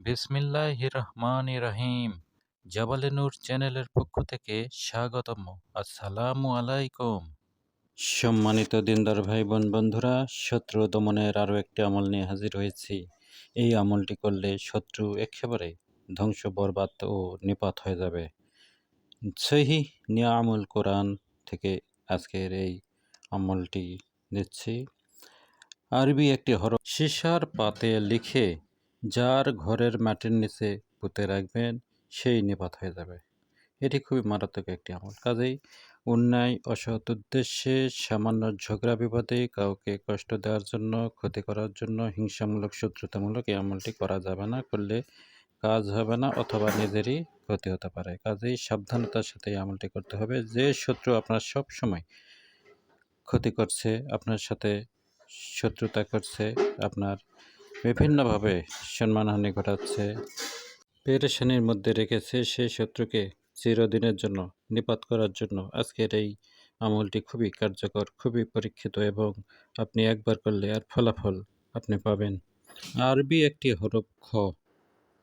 বিসমিল্লাহ রহমান রহিম জাবালে নূর চ্যানেলের পক্ষ থেকে স্বাগতম। আসসালামু আলাইকুম। সম্মানিত দিনদার ভাই বোন বন্ধুরা, শত্রু দমনের আরও একটি আমল নিয়ে হাজির হয়েছি। এই আমলটি করলে শত্রু একেবারে ধ্বংস, বরবাদ ও নিপাত হয়ে যাবে। সহি নিয়ামুল কোরআন থেকে আজকের এই আমলটি দিচ্ছি আরবি একটি হর সিসার পাতে লিখে যার ঘরের মাটির নিচে পুঁতে রাখবেন, সেই নিপাত হয়ে যাবে। এটি খুবই মারাত্মক একটি আমল। কাজেই অন্যায়, অসৎ উদ্দেশ্যে সামান্য ঝগড়া বিপদে কাউকে কষ্ট দেওয়ার জন্য, ক্ষতি করার জন্য হিংসামূলক, শত্রুতামূলক এই আমলটি করা যাবে না, করলে কাজ হবে না অথবা নিজেরই ক্ষতি হতে পারে। কাজেই সাবধানতার সাথে এই আমলটি করতে হবে। যে শত্রু আপনার সব সময় ক্ষতি করছে, আপনার সাথে শত্রুতা করছে, আপনার বিভিন্নভাবে সম্মানহানি ঘটাচ্ছে। পেরেশানির মধ্যে রেখেছে সেই শত্রুকে চিরদিনের জন্য, নিপাত করার জন্য। আজকের এই আমলটি খুবই কার্যকর, খুবই পরীক্ষিত এবং আপনি একবার করলে আর ফলাফল আপনি পাবেন। আরবি একটি হরফ খ।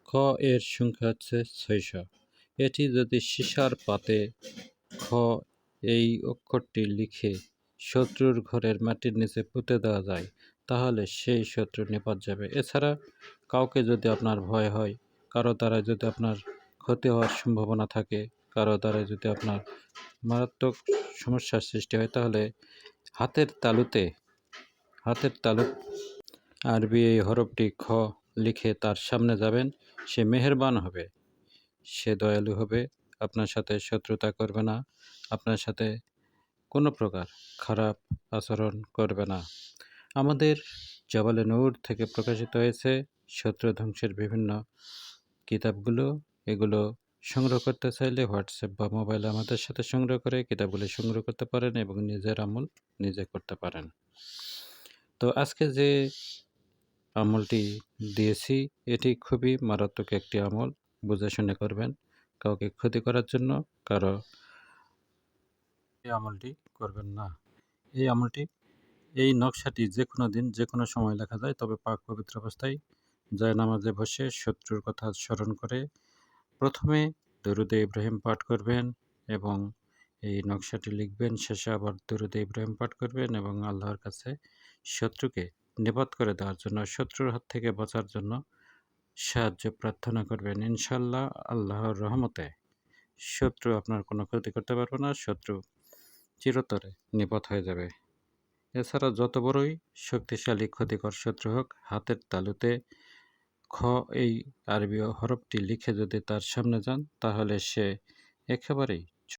খ এর সংখ্যা হচ্ছে ছয়শো। এটি যদি সীসার পাতে খ এই অক্ষরটি লিখে শত্রুর ঘরের মাটির নিচে পুঁতে দেওয়া যায় তাহলে সেই শত্রু নিপাত যাবে। এছাড়া কাউকে যদি আপনার ভয় হয়, কারও দ্বারা যদি আপনার ক্ষতি হওয়ার সম্ভাবনা থাকে, কারও দ্বারা যদি আপনার মারাত্মক সমস্যার সৃষ্টি হয়, তাহলে হাতের তালুতে, হাতের তালু আরবি এই হরফটি খ লিখে তার সামনে যাবেন, সে মেহেরবান হবে, সে দয়ালু হবে, আপনার সাথে শত্রুতা করবে না, আপনার সাথে কোনো প্রকার খারাপ আচরণ করবে না। আমাদের জবালে নূর থেকে প্রকাশিত হয়েছে শত্রু ধ্বংসের বিভিন্ন কিতাবগুলো। এগুলো সংগ্রহ করতে চাইলে হোয়াটসঅ্যাপ বা মোবাইলে আমাদের সাথে সংগ্রহ করে কিতাবগুলি সংগ্রহ করতে পারেন এবং নিজের আমল নিজে করতে পারেন। তো আজকে যে আমলটি দিয়েছি, এটি খুবই মারাত্মক একটি আমল, বুঝে শুনে করবেন। কাউকে ক্ষতি করার জন্য কারও এই আমলটি করবেন না। এই আমলটি নকশাটি যে কোনো দিন যে কোনো সময় লেখা যায়, তবে পাক পবিত্র অবস্থায় যায় নামাজে বসে শত্রুর কথা স্মরণ করে প্রথমে দরুদে ইব্রাহিম পাঠ করবেন এবং এই নকশাটি লিখবেন। শেষে আবার দরুদে ইব্রাহিম পাঠ করবেন এবং আল্লাহর কাছে শত্রুকে নিপাত করে দেওয়ার জন্য, শত্রুর হাত থেকে বাঁচার জন্য সাহায্য প্রার্থনা করবেন। ইনশাল্লাহ আল্লাহর রহমতে শত্রু আপনার কোনো ক্ষতি করতে পারবে না, শত্রু চিরতরে নিপথ হয়ে যাবে। এছাড়া যত বড়ই শক্তিশালী, ক্ষতিকর শত্রু হোক, হাতের তালুতে খ এই আরবি হরফটি লিখে যদি তার সামনে যান, তাহলে সে একেবারেই